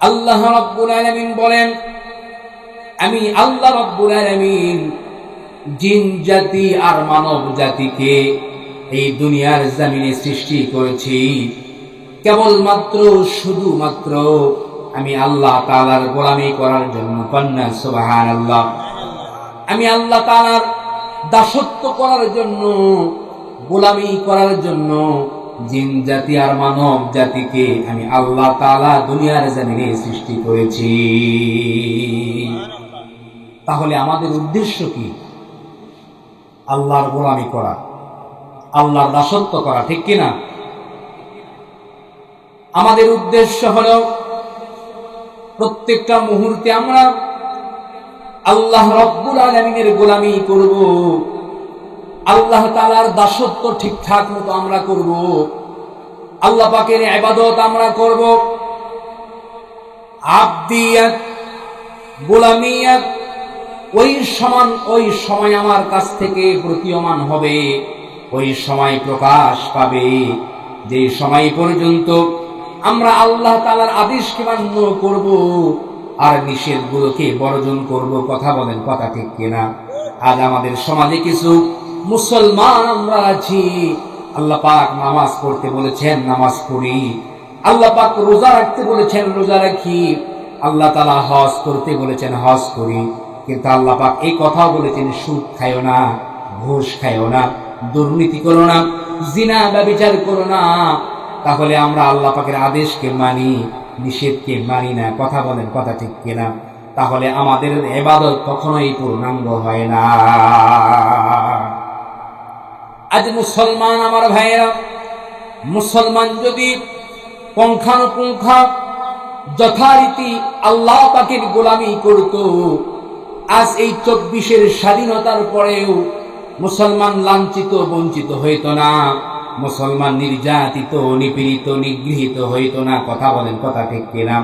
আল্লাহ রব্বুল আলামিন বলেন, আমি আল্লাহ রব্বুল আলামিন জিন জাতি আর মানব জাতিকে এই দুনিয়ার জমিনে সৃষ্টি করেছি। কেবলমাত্র, শুধুমাত্র আমি আল্লাহ তাআলার গোলামি করার জন্য কন্যা সুবাহান আল্লাহ আমি আল্লাহ তাআলার দাসত্ব করার জন্য, গোলামি করার জন্য জিন, জাতি আর মানব জাতিকে আমি আল্লাহ তাআলা দুনিয়ার জমিনে সৃষ্টি করেছি। তাহলে আমাদের উদ্দেশ্য কি? আল্লাহর গোলামি করা, আল্লাহর দাসত্ব করা, ঠিক কিনা? আমাদের উদ্দেশ্য হলো, প্রত্যেকটা মুহূর্তে আমরা আল্লাহ রব্বুল আলমিনের গোলামি করব, আল্লাহ তালার দাসত্ব ঠিকঠাক মতো আমরা করব। আল্লাহ পাকের আবাদত আমরা করব। আব্দিয়াত, গোলামিয়াত, ওই সমান ওই সময় আমার কাছ থেকে প্রতীয়মান হবে। ওই সময় প্রকাশ পাবে। যে সময় পর্যন্ত আমরা আল্লাহ তালার আদেশকে মান্য করব আর নিষেধগুলোকে বর্জন করব, কথা বলেন, কথা ঠিক কিনা? আজ আমাদের সমাজে কিছু মুসলমান আমরা আছি আল্লাহ পাক নামাজ পড়তে বলেছেন, নামাজ পড়ি। আল্লাহ পাক রোজা রাখতে বলেছেন, রোজা রাখি। আল্লাহ তালা হজ করতে বলেছেন, হজ করি। কিন্তু আল্লাহ পাক এই কথাও বলেছেন, সুদ খাইও না, ঘুষ খাইও না, দুর্নীতি করো না, জিনা ব্যবচার করো না। তাহলে আমরা আল্লাহ পাকের আদেশকে মানি, নিষেধকে মানি না, কথা বলেন, কথা ঠিক কিনা। তাহলে আমাদের এবাদত কখনোই পূর্ণাঙ্গ হয় না। আজ মুসলমান আমার ভাইয়েরা মুসলমান যদি পঙ্খানুপুঙ্খা যথারীতি আল্লাহ পাকের গোলামি করত আজ এই চব্বিশের স্বাধীনতার পরেও মুসলমান লাঞ্ছিত বঞ্চিত হইত না মুসলমান নির্যাতিত নিপীড়িত নিগৃহীত হইত না কথা বলেন কথা ঠিক কিনা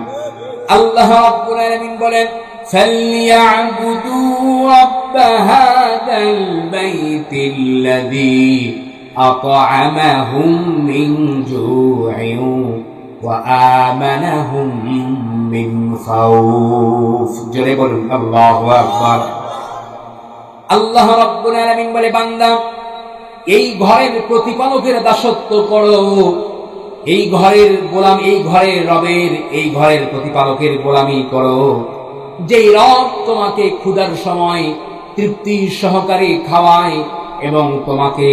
আল্লাহ রাব্বুল আলামিন বলেন فليعبدوا رب هذا البيت الذي أطعمهم من جوع وآمنهم من خوف জোরে বলুন আল্লাহু আকবার আল্লাহ রাব্বুল আলামিন বলে বান্দা এই ঘরের প্রতিপালকের দাসত্ব করো এই ঘরের গোলাম এই ঘরের রবের এই ঘরের প্রতিপালকের গোলামি করো যেই রব তোমাকে ক্ষুধার সময় তৃপ্তি সহকারে খাওয়ায় এবং তোমাকে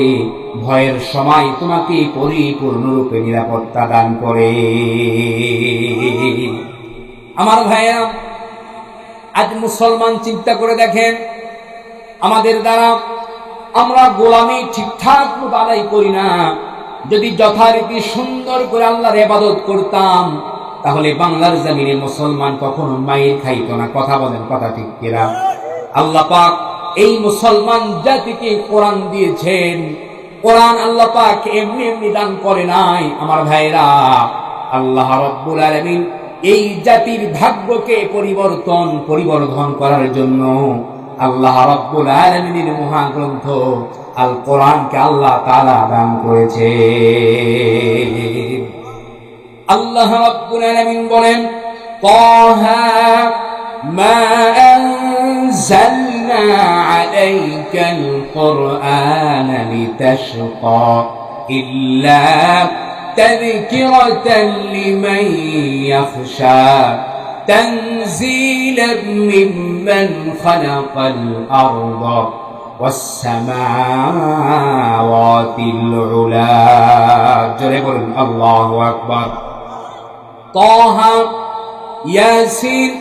ভয়ের সময় তোমাকে পরিপূর্ণরূপে নিরাপত্তা দান করে। আমার ভাইয়া আজ মুসলমান চিন্তা করে দেখেন, আমাদের দ্বারা আমরা গোলামি ঠিকঠাক মতো আদায় করি না। যদি যথারীতি সুন্দর করে আল্লাহর এবাদত করতাম, তাহলে বাংলার জমিনে মুসলমান কখনো মায়ের খাইত না। কথা বলেন, কথা ঠিক কিনা? আল্লাহ পাক এই মুসলমান জাতিকে কোরআন দিয়েছেন। কোরআন আল্লাহ পাক এমনি এমনি দান করে নাই, আমার ভাইরা আল্লাহ রব্বুল আলামিন এই জাতির ভাগ্যকে পরিবর্তন, পরিবর্ধন করার জন্য আল্লাহ রব্বুল আলামিনের মহাগ্রন্থ আল কোরআনকে আল্লাহ তাআলা দান করেছে আল্লাহ রাব্বুল আলামিন বলেন, তাহা মা أنزلنا عليك القرآن لتشقى إلا تذكرة لمن يخشى تنزيلا ممن خلق الأرض والسماوات العلا. جرب الله أكبر. طه ياسين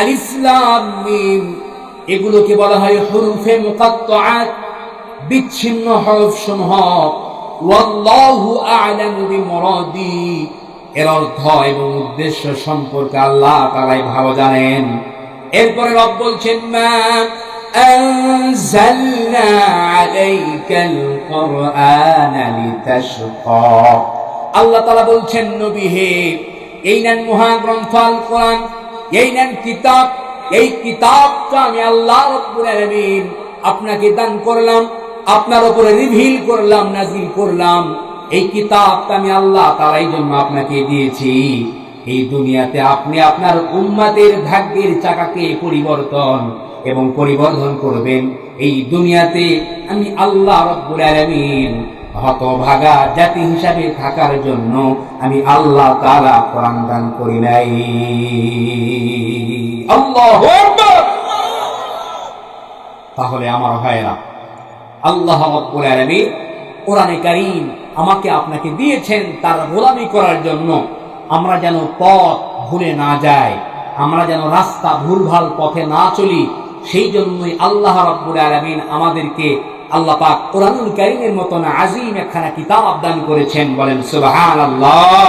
ألف لام এগুলোকে বলা হয় হুরুফে মুকাত্তাআত বিচ্ছিন্ন হরফ সমূহ ওয়াল্লাহু আ'লামু বিমুরাদি এর অর্থ এবং উদ্দেশ্য সম্পর্কে আল্লাহ তাআলাই ভালো জানেন এরপরে রব বলছেন মা أنزلنا عليك القرآن لتشقى আল্লাহ তাআলা বলছেন নবী হে এই নেন মহাগ্রন্থ আল কোরআন এই নেন কিতাব এই কিতাবটা আমি আল্লাহ রব্বুল আপনাকে দান করলাম, আপনার উপরে রিভিল করলাম নাজিল করলাম। এই কিতাবটা আমি আল্লাহ তারাই জন্য আপনাকে দিয়েছি। এই দুনিয়াতে আপনি আপনার উম্মাদের ভাগ্যের চাকাকে পরিবর্তন এবং পরিবর্তন করবেন। এই দুনিয়াতে আমি আল্লাহ রব্বুল আলামিন হতভাগা জাতি হিসাবে থাকার জন্য আমি আল্লাহ তাআলা কোরআন দান করি নাই। আল্লাহু তাহলে আমার ভাইয়েরা আল্লাহ কোরআনে কারীম আমাকে আপনাকে দিয়েছেন তার গোলামি করার জন্য। আমরা যেন পথ ভুলে না যাই, আমরা যেন রাস্তা ভুলভাল পথে না চলি, সেই জন্যই আল্লাহ রব্বুল আলামিন আমাদেরকে আল্লাহ পাক কোরআনুল কারীমের মতন আজিম একখানা কিতাব দান করেছেন। বলেন সুবহানাল্লাহ।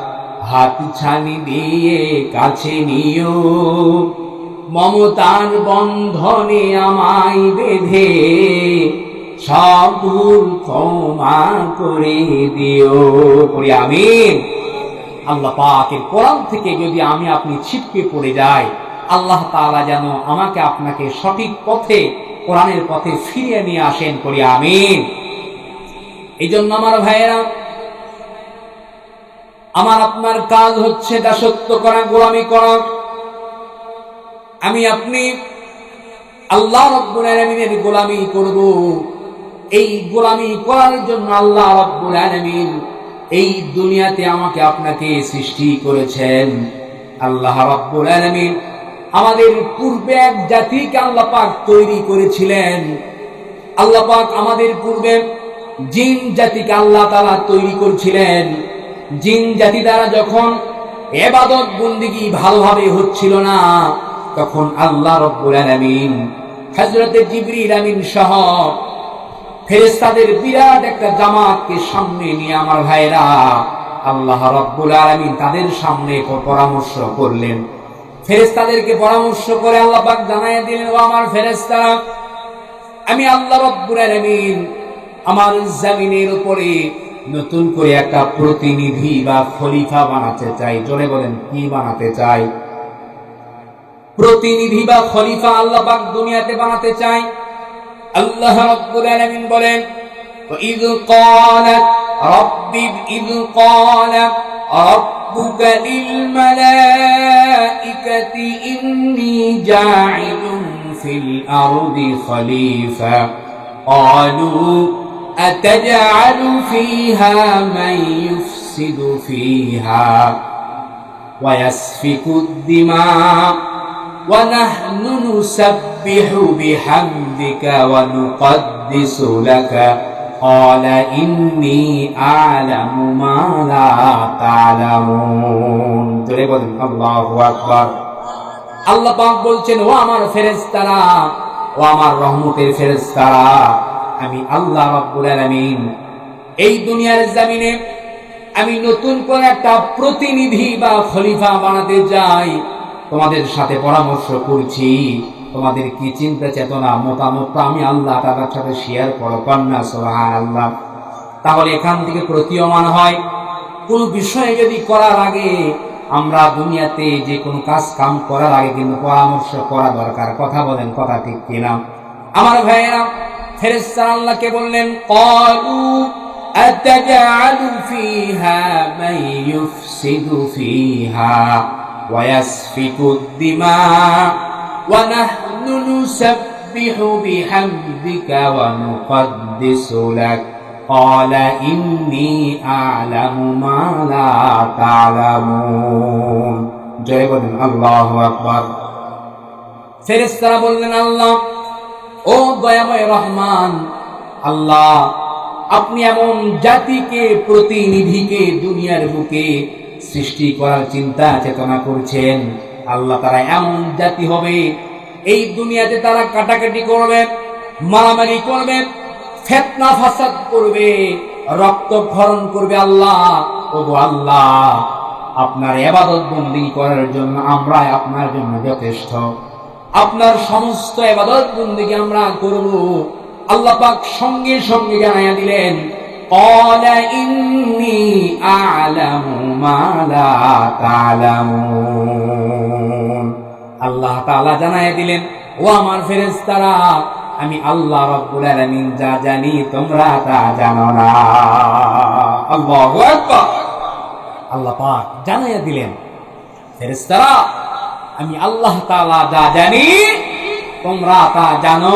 হাত ছানি দিয়ে কাছে নিও। মমতার বন্ধনে আমায় বেঁধে সব ক্ষমা করে দিও। করি আমিন। আল্লাহ পাকের কোরআন থেকে যদি আমি আপনি ছিটকে পড়ে যাই, আল্লাহ তাআলা যেন আমাকে আপনাকে সঠিক পথে, কোরআনের পথে ফিরিয়ে নিয়ে আসেন। করি আমিন। এই জন্য আমার ভাইয়েরা আমার আপনার কাজ হচ্ছে দাসত্ব করা, গোলামি করা। আমি আপনি আল্লাহ রব্বুল আলামিনের গোলামি করব। এই গোলামি করার জন্য আল্লাহ রব্বুল আলামিন এই দুনিয়াতে আমাকে আপনাকে সৃষ্টি করেছেন। আল্লাহ রব্বুল আলামিন আমাদের পূর্বে এক জাতিকে আল্লাহ পাক তৈরি করেছিলেন। আল্লাহ পাক আমাদের পূর্বে জিন জাতিকে আল্লাহ তাআলা তৈরি করেছিলেন। জিন জাতি দ্বারা যখন এবাদত বন্দিগি ভালোভাবে হচ্ছিল না, তখন আল্লাহ রব্বুল আলামিন, হযরতে জিবরিল আমিন সহ ফেরেশতাদের বিরাট একটা জামাতকে সামনে নিয়ে আমার ভাইরা আল্লাহ রব্বুল আলামিন তাদের সামনে পরামর্শ করলেন। ফেরেশতাদেরকে পরামর্শ করে আল্লাহ পাক জানায় দিলেন, ও আমার ফেরেশতারা আমি আল্লাহ রব্বুল আলামিন আমার জমিনের উপরে নতুন করে একটা প্রতিনিধি বা খলিফা বানাতে চাই জোরে বলেন কি বানাতে চাই প্রতিনিধি বা খলিফা আল্লাহ পাক দুনিয়াতে বানাতে চাই আল্লাহ রাব্বুল আলামিন বলেন وإذ قالت رب إذ قال ربك للملائكة إني جاعل في الأرض خليفة قالوا أتجعل فيها من يفسد فيها ويسفك الدماء ونحن نسبح بحمدك ونقدس لك قال إني أعلم ما لا تعلمون জোরে বলেন আল্লাহু আকবার আল্লাহ পাক বলছেন ও আমার ফেরেশতারা ও আমার রহমতের ফেরেশতারা আমি আল্লাহ রাব্বুল আলামিন। এই দুনিয়ার জমিনে আমি নতুন করে একটা প্রতিনিধি বা খলিফা বানাতে যাই তোমাদের সাথে পরামর্শ করছি। তোমাদের কি চিন্তা চেতনা, মতামত আমি আল্লাহ তাদের সাথে শেয়ার করো, কন্যা সোহান আল্লাহ তাহলে এখান থেকে প্রতীয়মান হয়, কোন বিষয়ে যদি করার আগে আমরা দুনিয়াতে যে কোনো কাজ কাম করার আগে কিন্তু পরামর্শ করা দরকার। কথা বলেন, কথা ঠিক কিনা? আমার ভাইয়েরা ফেরেস্তার আল্লাহকে বললেন কলু أتجعل فيها من يفسد فيها ويسفك الدماء ونحن نسبح بحمدك ونقدس لك قال إني أعلم ما لا تعلمون জয় বলেন আল্লাহ আকবার ফেরেস্তারা বললেন আল্লাহ ও দয়াময় রহমান, আল্লাহ, আপনি এমন জাতিকে, প্রতিনিধিকে দুনিয়ার বুকে সৃষ্টি করার চিন্তা, চেতনা করছেন। আল্লাহ তারা এমন জাতি হবে, এই দুনিয়াতে তারা কাটাকাটি করবে, মারামারি করবে, ফেতনা ফাসাদ করবে রক্তক্ষরণ করবে আল্লাহ। ওগো আল্লাহ, আপনার এবাদত বন্দী করার জন্য আমরা আপনার জন্য যথেষ্ট। আপনার সমস্ত এবাদত বন্দি আমরা করব আল্লাহ পাক সঙ্গে সঙ্গে জানাইয়া দিলেন قال إني أعلم ما لا تعلمون আল্লাহ তাআলা জানাইয়া দিলেন ও আমার ফেরেশতারা আমি আল্লাহ রাব্বুল আলামিন যা জানি তোমরা তা জানো না আল্লাহু আকবার আল্লাহ পাক জানাইয়া দিলেন ফেরেশতারা আমি আল্লাহ তালা যা জানি, তোমরা তা জানো।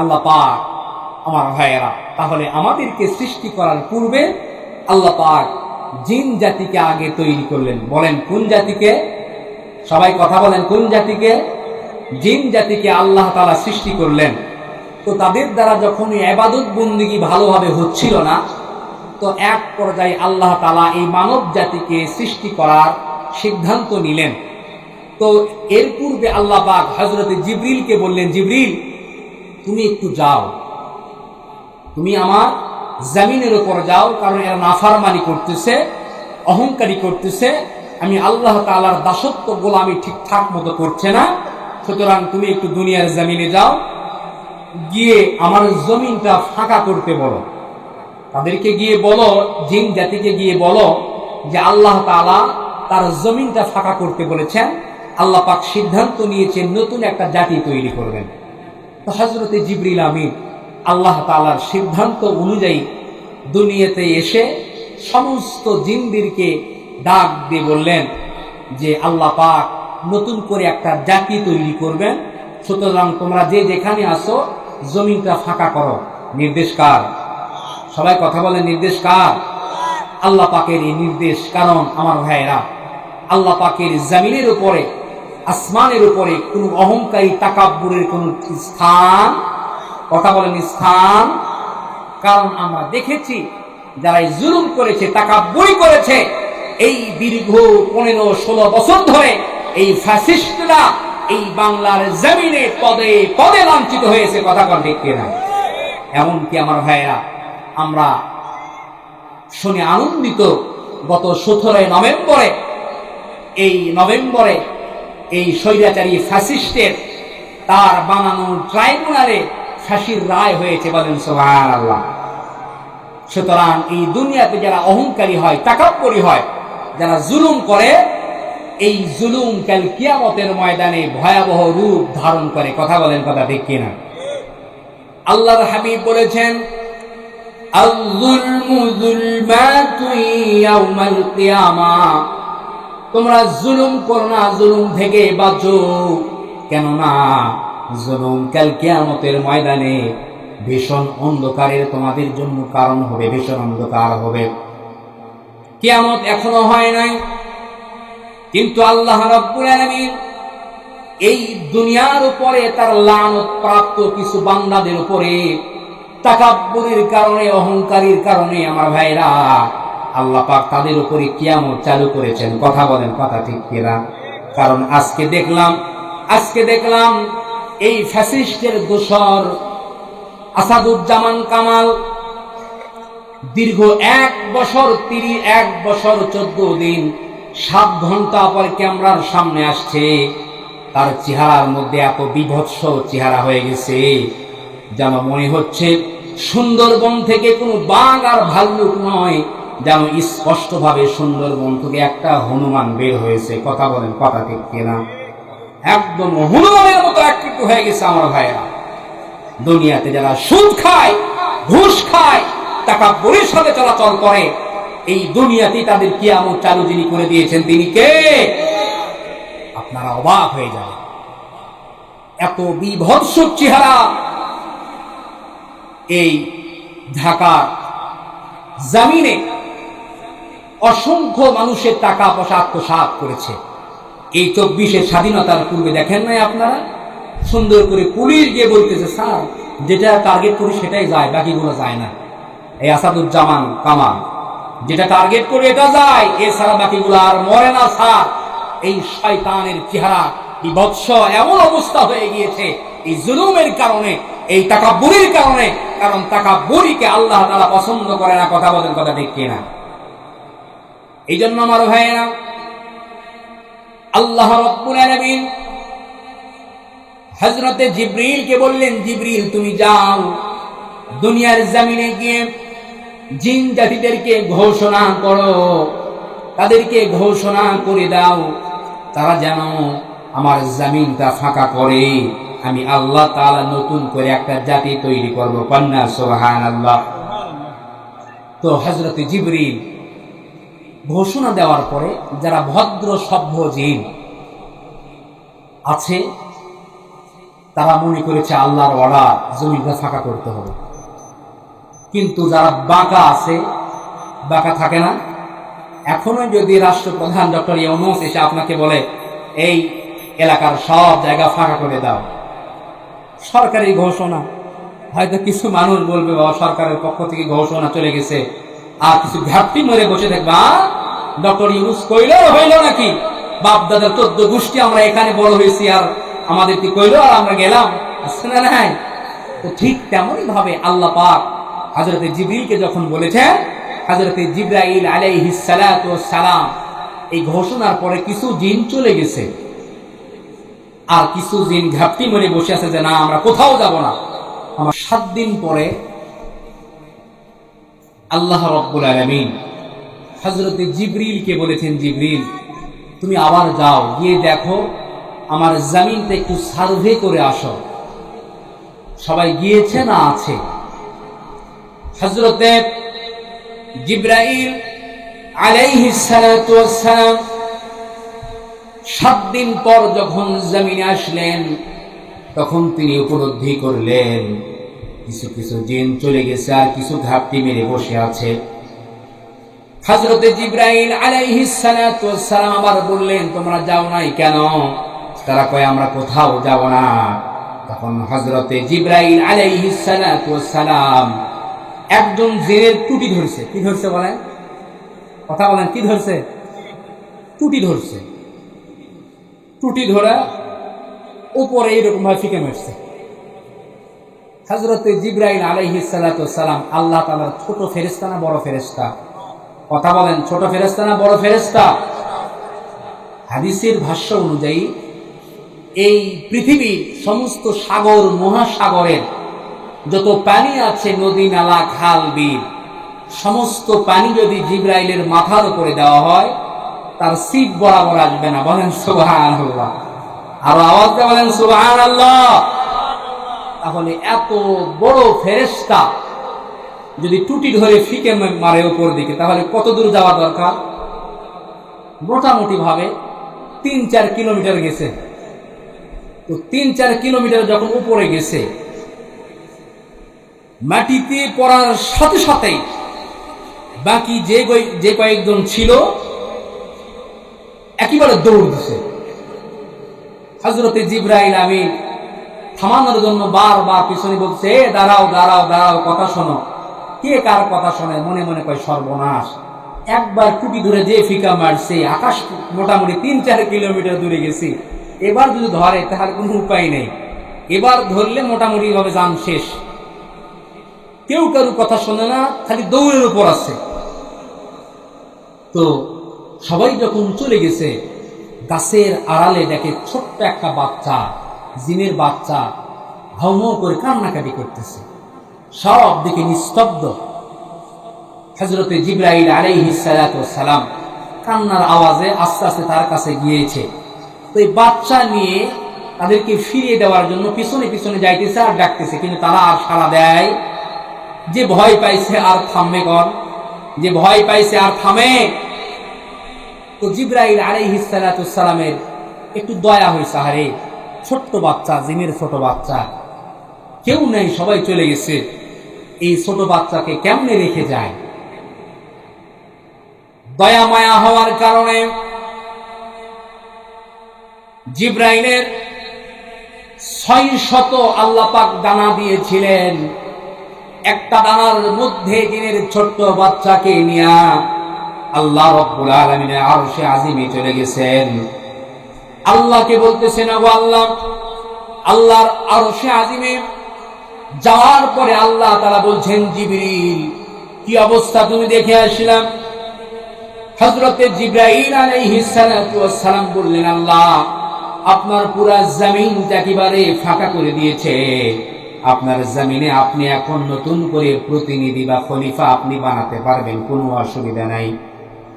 আল্লাহ পাক আমার ভাইয়েরা, তাহলে আমাদেরকে সৃষ্টি করার পূর্বে আল্লাহ পাক জিন জাতিকে আগে তৈরি করলেন। বলেন, কোন জাতিকে? সবাই কথা বলেন, কোন জাতিকে? জিন জাতিকে আল্লাহ তালা সৃষ্টি করলেন। তো তাদের দ্বারা যখন এবাদত বন্দিগি ভালোভাবে হচ্ছিল না, তো এক পর্যায়ে আল্লাহ তালা এই মানব জাতিকে সৃষ্টি করার সিদ্ধান্ত নিলেন। তো এর পূর্বে আল্লাহ পাক হজরতে জিবরিলকে বললেন, জিবরিল, তুমি একটু যাও। তুমি আমার জামিনের ওপর যাও, কারণ এরা নাফারমানি করতেছে, অহংকারী করতেছে। আমি আল্লাহ তালার দাসত্ব গোলামি ঠিকঠাক মতো করছে না। সুতরাং তুমি একটু দুনিয়ার জামিনে যাও। গিয়ে আমার জমিনটা ফাঁকা করতে বলো। তাদেরকে গিয়ে বলো, জিন জাতিকে গিয়ে বলো যে আল্লাহ তালা তার জমিনটা ফাঁকা করতে বলেছেন। আল্লাহ পাক সিদ্ধান্ত নিয়েছেন নতুন একটা জাতি তৈরি করবেন। তো হজরতে জিবরিল আমির আল্লাহ তালার সিদ্ধান্ত অনুযায়ী দুনিয়াতে এসে সমস্ত জিনদেরকে ডাক দিয়ে বললেন যে, আল্লাহ পাক নতুন করে একটা জাতি তৈরি করবেন। সুতরাং তোমরা যে যেখানে আসো জমিনটা ফাঁকা করো। নির্দেশ কার? সবাই কথা বলে নির্দেশ কার? আল্লাহ পাকের এই নির্দেশ কারণ আমার ভাইয়েরা। আল্লাহ পাকের জামিনের উপরে, আসমানের উপরে কোনো অহংকারী তাকাব্বুরের কোনো স্থান, কথা বলেন স্থান, কারণ আমরা দেখেছি, যারা জুলুম করেছে, তাকাব্বুরি করেছে, এই দীর্ঘ পনেরো, ষোলো বছর ধরে এই ফ্যাসিস্টরা এই বাংলার জমিনে পদে পদে লাঞ্ছিত হয়েছে, কথা কন ঠিক কিনা? এমনকি আমার ভাইয়েরা, আমরা শুনে আনন্দিত গত সতেরোই নভেম্বরে এই নভেম্বরে এই স্বৈরাচারী ফ্যাসিস্টের তার বানানো ট্রাইব্যুনালে ফাঁসির রায় হয়েছে বলেন সোহান আল্লাহ সুতরাং এই দুনিয়াতে যারা অহংকারী হয় টাকাপ্পরি হয়, যারা জুলুম করে, এই জুলুম কাল কিয়ামতের ময়দানে ভয়াবহ রূপ ধারণ করে। কথা বলেন কথা ঠিক কিনা? আল্লাহর হাবিব বলেছেন আল-যুলমু যুলমাতুন ইয়াউমাল কিয়ামা। তোমরা জুলুম করো না, জুলুম থেকে বাঁচো। কেননা জুলুম কাল কিয়ামতের ময়দানে ভীষণ অন্ধকারের তোমাদের জন্য কারণ হবে, ভীষণ অন্ধকার হবে। কেয়ামত এখনও হয় নাই, কিন্তু আল্লাহ রাব্বুল আলামিন এই দুনিয়ার উপরে তার লানত প্রাপ্ত কিছু বান্দাদের উপরে তাকাব্বুরের কারণে, অহংকারীর কারণে, আমার ভাইরা আল্লাহ পাক তাদের উপরে কিয়ামত চালু করেছেন। কথা বলেন, কথা ঠিক কিনা? কারণ আজকে দেখলাম আজকে দেখলাম এই ফ্যাসিস্টের দোসর আসাদুজ্জামান কামাল দীর্ঘ এক বছর, তিরি এক বছর, চোদ্দ দিন, সাত ঘণ্টা পর ক্যামেরার সামনে আসছে। তার চেহারার মধ্যে এত বিভৎস চেহারা হয়ে গেছে, যেন মনে হচ্ছে সুন্দরবন থেকে কোনো বাঘ আর ভাল্লুক নয়। যেন স্পষ্টভাবে সুন্দরবন থেকে একটা হনুমান বের হয়েছে। কথা বলেন, কথা ঠিক কিনা? একদম হনুমানের মতো আকৃত হয়ে গেছে আমার ভাইয়েরা। দুনিয়াতে যারা সুদ খায়, ঘুষ খায় টাকা বলির সাথে চলাচল করে, এই দুনিয়াতেই তাদের কিয়ামত চালু যিনি করে দিয়েছেন, তিনি কে? আপনারা অবাক হয়ে যাবেন। এত বিভৎস চেহারা এই ঢাকার জামিনে অসংখ্য মানুষের টাকা পয়সা আত্মসাত করেছে। এই চব্বিশে স্বাধীনতার পূর্বে দেখেন নাই আপনারা? সুন্দর করে পুলিশ গিয়ে বলতেছে, স্যার, যেটা টার্গেট করি সেটাই যায়, বাকিগুলো যায় না। এই আসাদুজ্জামান কামাল, যেটা টার্গেট করে এটা যায়, এছাড়া বাকিগুলো আর মরে না, স্যার। এই শয়তানের চেহারা বিভৎস, এমন অবস্থা হয়ে গিয়েছে এই জুলুমের কারণে, এই টাকা বুড়ির কারণে, কারণ টাকা বুড়িকে আল্লাহ তারা পছন্দ করে না, কথা বলেন, কথা ঠিক কিনা। এই জন্য আমার ভাইয়েরা, আল্লাহ রব্বুল আলামিন হজরতে জিব্রিলকে বললেন, জিব্রিল, তুমি যাও। দুনিয়ার জামিনে গিয়ে জিন জাতিদেরকে ঘোষণা করো। তাদেরকে ঘোষণা করে দাও। তারা যেন আমার জামিনটা ফাঁকা করে। আমি আল্লাহ তাআলা নতুন করে একটা জাতি তৈরি করব। কন্যা সোহান আল্লাহ তো হজরত জিবরিল ঘোষণা দেওয়ার পরে যারা ভদ্র, সভ্য জিন আছে, তারা মনে করেছে আল্লাহর অর্ডার জমিটা ফাঁকা করতে হবে। কিন্তু যারা বাঁকা আছে, বাঁকা থাকে না। এখনও যদি রাষ্ট্রপ্রধান ডক্টর ইউনুস এসে আপনাকে বলে, এই এলাকার সব জায়গা ফাঁকা করে দাও। সরকারি ঘোষণা। হয়তো কিছু মানুষ বলবে, বাবা, সরকারের পক্ষ থেকে ঘোষণা চলে গেছে। আর কিছু ঘাপটি মরে বসে দেখবা ডক্টর ইউনুস কইল, হইল নাকি? বাপ দাদার চোদ্দ গোষ্ঠী আমরা এখানে বড় হয়েছি আর আমাদের কি কইলো? আর আমরা গেলাম। আসছে তো ঠিক তেমনই ভাবে আল্লাহ পাক হাজরতে জিবরিলকে যখন বলেছেন হাজরতে জিব্রাইল ওয়াস সালাম, এই ঘোষণার পরে কিছু জিন চলে গেছে। আর কিছু জিন ঘাপটি মরে বসে আছে যে, না, আমরা কোথাও যাব না। আমার সাত দিন পরে আল্লাহ রব্বুল আলমিন। হজরতে জিবরিলকে বলেছেন, জিবরিল, তুমি আবার যাও, গিয়ে দেখো, আমার একটু সার্ভে করে আসো। সবাই গিয়েছে না আছে? হজরতে জিব্রাইল ওয়াস সালাম সাত দিন পর যখন জমিনে আসলেন, তখন তিনি উপলব্ধি করলেন কিছু কিছু জিন চলে গেছে আর কিছু ঘাপটি মেরে বসে আছে। হজরতে জিব্রাইল সালাম আবার বললেন, তোমরা যাও নাই কেন? তারা কয়, আমরা কোথাও যাব না। তখন হজরতে জিব্রাইল সালাম একজন জিনের টুটি ধরছে। কি ধরছে বলেন? কথা বলেন, কি ধরছে? টুটি ধরছে। টুটি ধরা উপরে এইরকম ভাবে ফিকে মারছে। হজরত জিব্রাইল আলাইহি সালাম আল্লাহ তালার ছোট ফেরেস্তা না বড় ফেরেস্তা কথা বলেন, ছোট ফেরেস্তা না বড় ফেরেস্তা হাদিসের ভাষ্য অনুযায়ী, এই পৃথিবীর সমস্ত সাগর মহাসাগরের যত পানি আছে, নদী, নালা, খাল, বিল, সমস্ত পানি যদি জিব্রাইলের মাথার উপরে দেওয়া হয়, তার সিট বরাবর আসবে না। বলেন আল্লাহ আরও আওয়াজটা বলেন সুবাহান আল্লাহ তাহলে এত বড় ফেরেস্তা যদি টুটি ধরে ফিকে মারে উপর দিকে তাহলে কত দূর যাওয়া দরকার? মোটামুটি ভাবে তিন চার কিলোমিটার গেছে। তো তিন চার কিলোমিটার যখন উপরে গেছে, মাটিতে পড়ার সাথে সাথেই বাকি যে যে কয়েকজন ছিল, একেবারে দৌড় দিছে। হজরতে জিব্রাইল আমি থামানোর জন্য বারবার পিছনে বলছে, এ, দাঁড়াও দাঁড়াও দাঁড়াও, কথা শোনো। কে কার কথা শোনে? মনে মনে কয়, সর্বনাশ। একবার টুপি ধরে যে ফিকা মারছে, আকাশ মোটামুটি তিন চার কিলোমিটার দূরে গেছি। এবার যদি ধরে, তাহলে কোনো উপায় নেই। এবার ধরলে মোটামুটি ভাবে যান শেষ। কেউ কারু কথা শোনে না, খালি দৌড়ের উপর আছে। তো সবাই যখন চলে গেছে, গাছের আড়ালে দেখে ছোট্ট একটা বাচ্চা জিনের বাচ্চা হাউ করে কান্নাকাটি করতেছে। সব দিকে নিস্তব্ধ। হজরতে জিব্রাইল আলাইহি সালাম কান্নার আওয়াজে আস্তে আস্তে তার কাছে গিয়েছে। তো এই বাচ্চা নিয়ে তাদেরকে ফিরিয়ে দেওয়ার জন্য পিছনে পিছনে যাইতেছে আর ডাকতেছে, কিন্তু তারা আর সাড়া দেয়। যে ভয় পাইছে আর থামে কর যে ভয় পাইছে আর থামে? তো জিব্রাইল আলাইহিসালামের একটু দয়া হয়েছে আরে ছোট্ট বাচ্চা, জিনের ছোট বাচ্চা। কেউ নেই, সবাই চলে গেছে। এই ছোট বাচ্চাকে কেমনে রেখে যায়? দয়া, মায়া হওয়ার কারণে জিব্রাইলের ছয় শত আল্লাপাক দানা দিয়েছিলেন। একটা দানার মধ্যে দিনের ছোট্ট বাচ্চাকে নিয়ে আল্লাহ রব্বুল আলমিনের আরও সে আজিমে চলে গেছেন। আল্লাহকে বলতেছেন ও আল্লাহ। আল্লাহর আরও সে আজিমে। যাওয়ার পরে আল্লাহ তারা বলছেন, জিবরিল, কি অবস্থা তুমি দেখে আসলাম। হজরতে জিব্রাইল আলাইহিস সালাতু ওয়াস সালাম বললেন, আল্লাহ, আপনার পুরা জমিনটা একেবারে ফাঁকা করে দিয়েছে। আপনার জমিনে আপনি এখন নতুন করে প্রতিনিধি বা খলিফা আপনি বানাতে পারবেন, কোনো অসুবিধা নাই।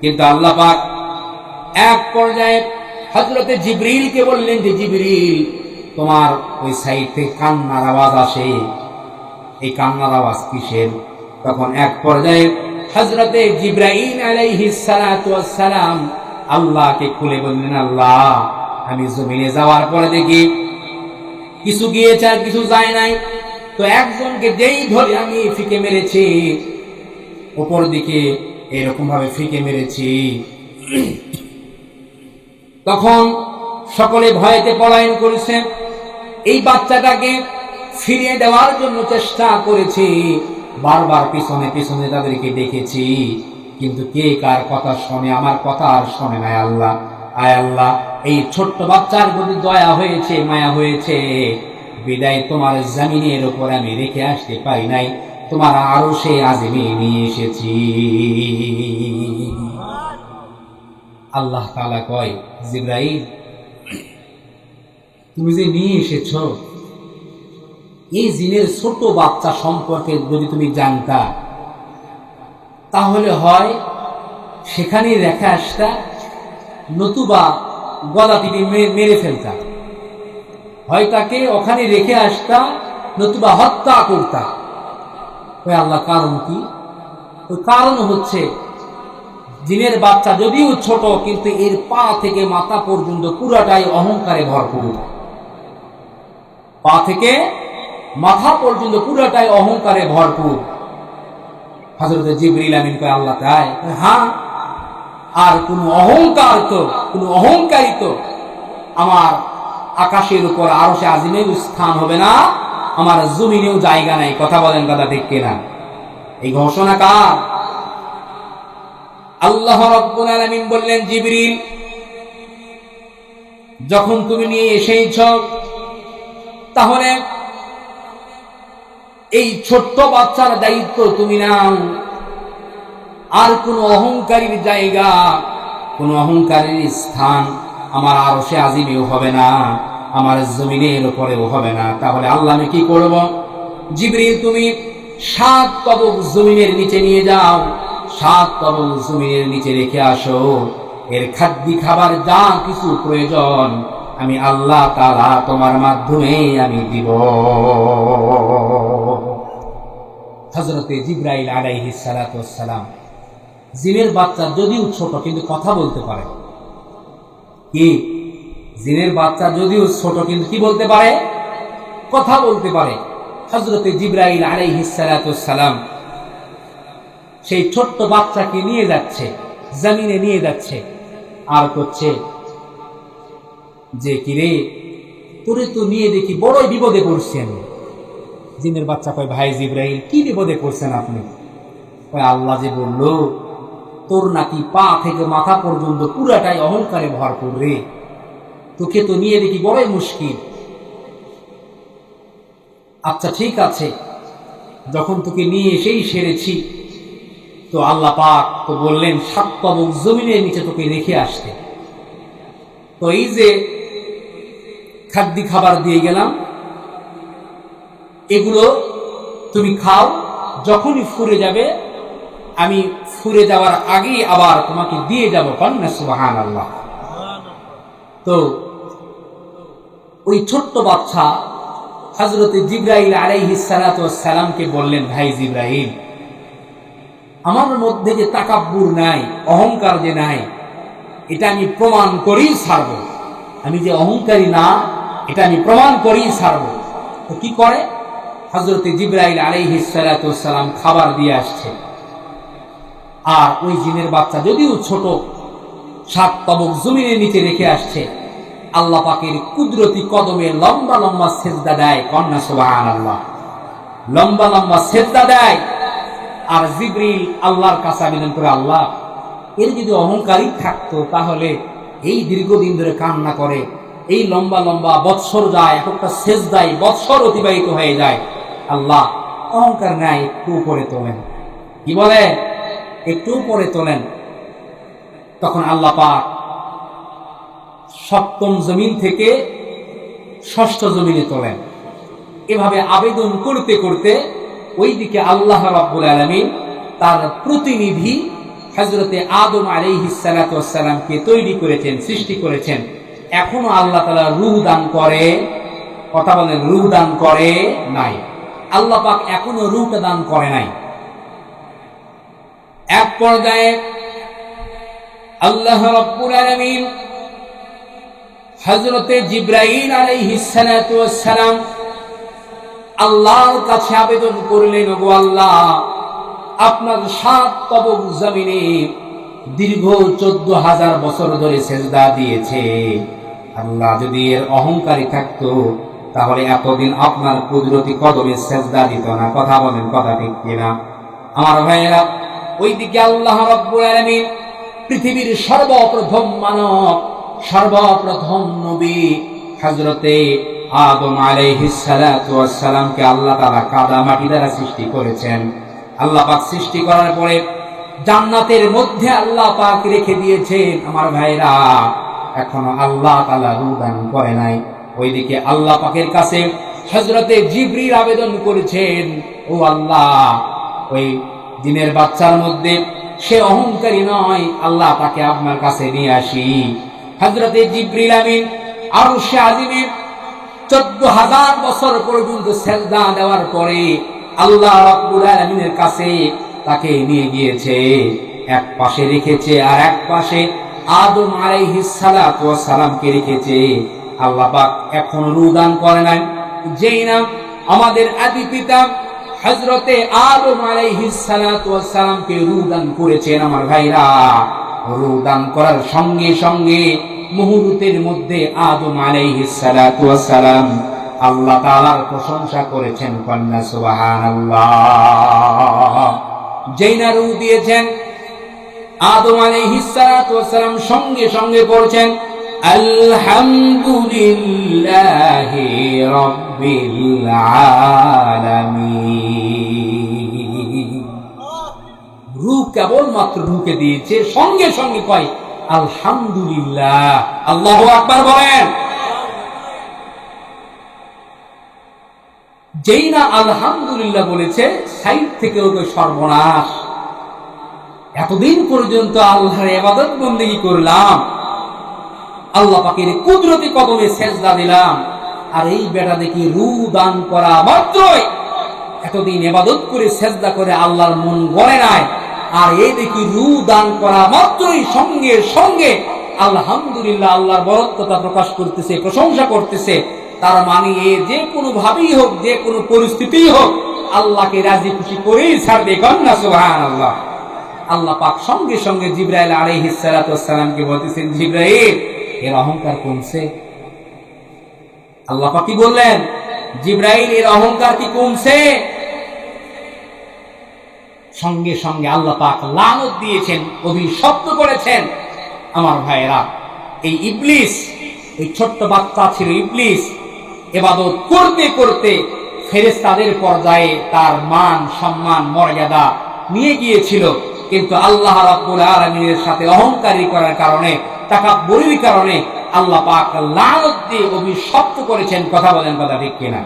কিন্তু আল্লাহ পাক এক পর্যায়ে হজরতে জিবরিলকে বললেন যে, জিবরিল, তোমার ওই সাইড থেকে কান্নার আওয়াজ আসে। এই কান্নার আওয়াজ কিসের? তখন এক পর্যায়ে হজরতে জিব্রাহিম সালাম আল্লাহকে খুলে বললেন, আল্লাহ, আমি জমিনে যাওয়ার পরে দেখি কিছু গিয়েছে আর কিছু যায় নাই। তো একজনকে যেই ধরে আমি ফিকে মেরেছি উপর দিকে এরকম ভাবে ফিকে মেরেছি। তখন সকলে ভয়েতে পলায়ন করেছে। এই বাচ্চাটাকে ফিরিয়ে দেওয়ার জন্য চেষ্টা করেছি। বারবার পিছনে পিছনে তাদেরকে দেখেছি। কিন্তু কে কার কথা শোনে, আমার কথা আর শোনে না আল্লাহ, আয় আল্লাহ। এই ছোট্ট বাচ্চার প্রতি দয়া হয়েছে, মায়া হয়েছে। বিদায় তোমার জামিনের ওপর আমি রেখে আসতে পারি নাই। তোমার আরও সে আজমি নিয়ে এসেছি। আল্লাহ তালা কয়, জিব্রাইল, তুমি যে নিয়ে এসেছ, এই জিনের ছোট বাচ্চা সম্পর্কে যদি তুমি জানতা, তাহলে হয় সেখানে রেখে আসতা, নতুবা গলা টিপে মেরে ফেলতা। হয় তাকে ওখানে রেখে আসতা, নতুবা হত্যা করতা। ওই আল্লাহ কারণ কি? ওই কারণ হচ্ছে জিনের বাচ্চা যদিও ছোট, কিন্তু এর পা থেকে মাথা পর্যন্ত পুরাটাই অহংকারে ভরপুর। পা থেকে মাথা পর্যন্ত পুরাটাই অহংকারে ভরপুর। হজরত জিবরিল আল্লাহ হ্যাঁ আর কোন অহংকার তো, কোন অহংকারী তো আমার আকাশের উপর আরও সে স্থান হবে না, আমার জমিনেও জায়গা নাই। কথা বলেন কথা ঠিক কিনা? এই ঘোষণা কার? আল্লাহ রব্বুল আলামিন বললেন, জিবরিল, যখন তুমি নিয়ে এসেছ তাহলে এই ছোট্ট বাচ্চার দায়িত্ব তুমি নাও। আর কোন অহংকারীর জায়গা, কোন অহংকারীর স্থান আমার আরও সে আজিমেও হবে না, আমার জমিনের উপরেও হবে না। তাহলে আল্লাহ আমি কি করব? জিবরিল, তুমি সাত তবক জমিনের নিচে নিয়ে যাও। সাত তবক জমিনের নিচে রেখে আসো। এর খাদ্য খাবার যা কিছু প্রয়োজন, আমি আল্লাহ তালা তোমার মাধ্যমে আমি দিব। হজরতে জিব্রাইল আলাইহি সালাম জিনের বাচ্চা যদিও ছোট, কিন্তু কথা বলতে পারে। কি? জিনের বাচ্চা যদিও ছোট, কিন্তু কি বলতে পারে? কথা বলতে পারে। হজরতে জিব্রাইল আলাইহি সালাম সেই ছোট্ট বাচ্চাকে নিয়ে যাচ্ছে, জমিনে নিয়ে যাচ্ছে। আর করছে, যে কিরে তোরে তো নিয়ে দেখি বড়ই বিপদে পড়ছি আমি জিনের বাচ্চা কয়, ভাই জিব্রাইল, কি বিপদে পড়ছেন আপনি? আল্লাহ যে বলল, তোর নাকি পা থেকে মাথা পর্যন্ত পুরাটাই অহংকারে ভরপুর রে। তোকে তো নিয়ে দেখি বড়ই মুশকিল। আচ্ছা ঠিক আছে। যখন তোকে নিয়ে এসেই সেরেছি তো আল্লাহ পাক তো বললেন, সাত তবক জমিনের নিচে তোকে রেখে আসতে। তো এই যে খাদ্য খাবার দিয়ে গেলাম, এগুলো তুমি খাও, যখনই ফুরে যাবে, আমি ফুরে যাওয়ার আগেই আবার তোমাকে দিয়ে যাব কন্যা সুবাহান আল্লাহ তো ওই ছোট্ট বাচ্চা হজরতে জিব্রাইল আলাইহি সালামকে বললেন, ভাই জিব্রাইল আমার মধ্যে যে তাকাব্বুর নাই, অহংকার যে নাই, এটা আমি প্রমাণ করেই ছাড়ব। আমি যে অহংকারী না, এটা আমি প্রমাণ করেই ছাড়ব। তো কি করে? হজরতে জিব্রাইল আলাইহি সালাম খাবার দিয়ে আসছে। আর ওই জিনের বাচ্চা যদিও ছোট, সাত তবক জমিনের নিচে রেখে আসছে। আল্লাহ পাকের কুদরতি কদমে লম্বা লম্বা সেজদা দেয়, কন্যা সোহান আল্লাহ লম্বা লম্বা সেজদা দেয়। আর জিব্রিল আল্লাহর কাছে আবেদন করে, আল্লাহ, এর যদি অহংকারী থাকতো তাহলে এই দীর্ঘদিন ধরে কান্না করে, এই লম্বা লম্বা বৎসর যায় এক একটা শেষ দেয় বৎসর অতিবাহিত হয়ে যায়। আল্লাহ, অহংকার নাই, একটু উপরে তোলেন। কি বলে? একটু উপরে তোলেন। তখন আল্লাহ পাক সপ্তম জমিন থেকে ষষ্ঠ জমিনে তোলেন। এভাবে আবেদন করতে করতে ওইদিকে আল্লাহ রাব্বুল আলামিন তার প্রতিনিধি হজরতে আদম আলাইহিসালামকে তৈরি করেছেন, সৃষ্টি করেছেন। এখনও আল্লাহ তালা রুহ দান করে, কথা বলেন, রুহ দান করে নাই। আল্লাহ পাক এখনও রুহটা দান করে নাই। এক পর্যায়ে আল্লাহ রব্বুল আলামিন হজরতে জিব্রাইল আলাইহিসসালাম আল্লাহর কাছে আবেদন করলেন গো আল্লাহ, আপনার সাত তবক জমিনে দীর্ঘ চোদ্দ হাজার বছর ধরে সেজদা দিয়েছে। আল্লাহ যদি এর অহংকারী থাকতো, তাহলে এতদিন আপনার কুদরতি কদমে সেজদা দিত না। কথা বলেন, কথা ঠিক কিনা? আমার ভাইয়েরা, ওইদিকে আল্লাহ রব্বুল আলামিন পৃথিবীর সর্বপ্রথম মানব, সর্বপ্রথম নবী হজরতে আদম আলাইহিসসালামকে আল্লাহ তাআলা কাদা মাটি দ্বারা সৃষ্টি করেছেন। আল্লাহ পাক সৃষ্টি করার পরে জান্নাতের মধ্যে আল্লাহ পাক রেখে দিয়েছেন, আমার ভাইরা। এখনও আল্লাহ তাআলা রুদান করে নাই। ওইদিকে আল্লাহ পাকের কাছে হজরতে জিবরির আবেদন করেছেন, ও আল্লাহ, ওই দিনের বাচ্চার মধ্যে সে অহংকারী নয়, আল্লাহ তাকে আপনার কাছে নিয়ে আসি। হজরতে জিব্রিল আমিন আরও সে আজিমের চোদ্দ হাজার বছর পর্যন্ত সেজদা দেওয়ার পরে আল্লাহ রাব্বুল আলামিনের কাছে তাকে নিয়ে গিয়েছে। এক পাশে রেখেছে আর এক পাশে আদম সালামকে রেখেছে। আল্লাহ পাক এখন রুদান করে নাই। যেই নাম আমাদের আদি পিতা হজরতে আদম সালামকে রুদান করেছেন আমার ভাইরা। রুদান করার সঙ্গে সঙ্গে মুহূর্তের মধ্যে আদম আলাইহিস সালাতু সালাম আল্লাহ তাআলার প্রশংসা করেছেন, কন্যা সুবহানাল্লাহ। যেই না রু দিয়েছেন, আদম আলাইহিস সালাতু সালাম সঙ্গে সঙ্গে পড়ছেন আলহামদুলিল্লাহি রাব্বিল আলামিন। রূহ কেবলমাত্র ঢুকে দিয়েছে, সঙ্গে সঙ্গে কয় আলহামদুলিল্লাহ। আল্লাহ আকবার বলেন। যেই না আলহামদুলিল্লাহ বলেছে সাইড থেকে ওকে সর্বনাশ। এতদিন পর্যন্ত আল্লাহর এবাদত বন্দেগি করলাম। আল্লাহ পাকের কুদরতি কদমে সেজদা দিলাম। আর এই বেটা দেখি রু দান করা মাত্রই এতদিন এবাদত করে, সেজদা করে আল্লাহর মন গড়ে নাই। আর এই দেখি রু দান করা মাত্রই সঙ্গে সঙ্গে আলহামদুলিল্লাহ আল্লাহর বরত্বতা প্রকাশ করতেছে, প্রশংসা করতেছে। তার মানে এ যে কোনো ভাবেই হোক, যে কোনো পরিস্থিতি হোক, আল্লাহকে রাজি খুশি করেই ছাড়বে কন্যা সুহান আল্লাহ আল্লাহ পাক সঙ্গে সঙ্গে জিব্রাইল আলাইহিস সালাতু সালামকে বলতেছেন, জিব্রাইল, এর অহংকার কমছে। আল্লাহ পাক কি বললেন? জিব্রাইল, এর অহংকার কি কমছে? সঙ্গে সঙ্গে আল্লাহ পাক লানত দিয়েছেন অভিশপ্ত করেছেন। আমার ভাইয়েরা, এই ইবলিস, এই ছোট্ট বাচ্চা ছিল ইবলিস, এবাদত করতে করতে ফেরেস্তাদের পর্যায়ে তার মান, সম্মান, মর্যাদা নিয়ে গিয়েছিল। কিন্তু আল্লাহ রাব্বুল আলামিনের সাথে অহংকারী করার কারণে টাকা বলির কারণে আল্লাহ পাক লানত দিয়ে অভিশপ্ত করেছেন। কথা বলেন কথা ঠিক কিনা?